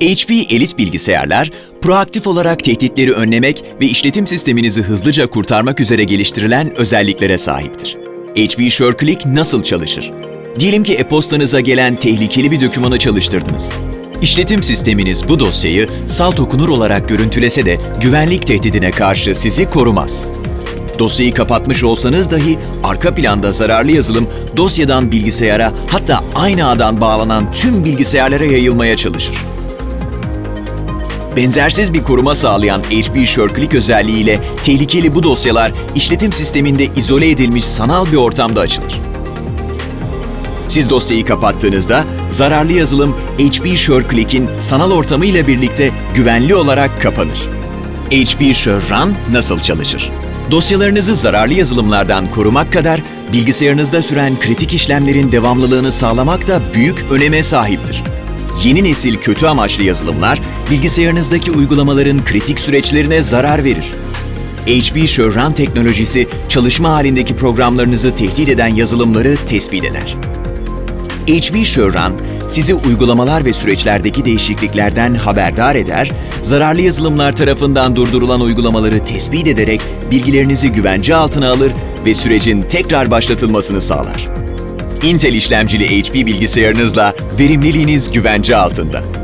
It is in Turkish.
HP Elite bilgisayarlar, proaktif olarak tehditleri önlemek ve işletim sisteminizi hızlıca kurtarmak üzere geliştirilen özelliklere sahiptir. HP SureClick nasıl çalışır? Diyelim ki e-postanıza gelen tehlikeli bir dokümanı çalıştırdınız. İşletim sisteminiz bu dosyayı salt okunur olarak görüntülese de güvenlik tehdidine karşı sizi korumaz. Dosyayı kapatmış olsanız dahi arka planda zararlı yazılım dosyadan bilgisayara hatta aynı ağdan bağlanan tüm bilgisayarlara yayılmaya çalışır. Benzersiz bir koruma sağlayan HP SureClick özelliğiyle tehlikeli bu dosyalar işletim sisteminde izole edilmiş sanal bir ortamda açılır. Siz dosyayı kapattığınızda zararlı yazılım HP SureClick'in sanal ortamı ile birlikte güvenli olarak kapanır. HP SureRun nasıl çalışır? Dosyalarınızı zararlı yazılımlardan korumak kadar bilgisayarınızda süren kritik işlemlerin devamlılığını sağlamak da büyük öneme sahiptir. Yeni nesil kötü amaçlı yazılımlar bilgisayarınızdaki uygulamaların kritik süreçlerine zarar verir. HP SureRun teknolojisi çalışma halindeki programlarınızı tehdit eden yazılımları tespit eder. HP SureRun sizi uygulamalar ve süreçlerdeki değişikliklerden haberdar eder, zararlı yazılımlar tarafından durdurulan uygulamaları tespit ederek bilgilerinizi güvence altına alır ve sürecin tekrar başlatılmasını sağlar. Intel işlemcili HP bilgisayarınızla verimliliğiniz güvence altında.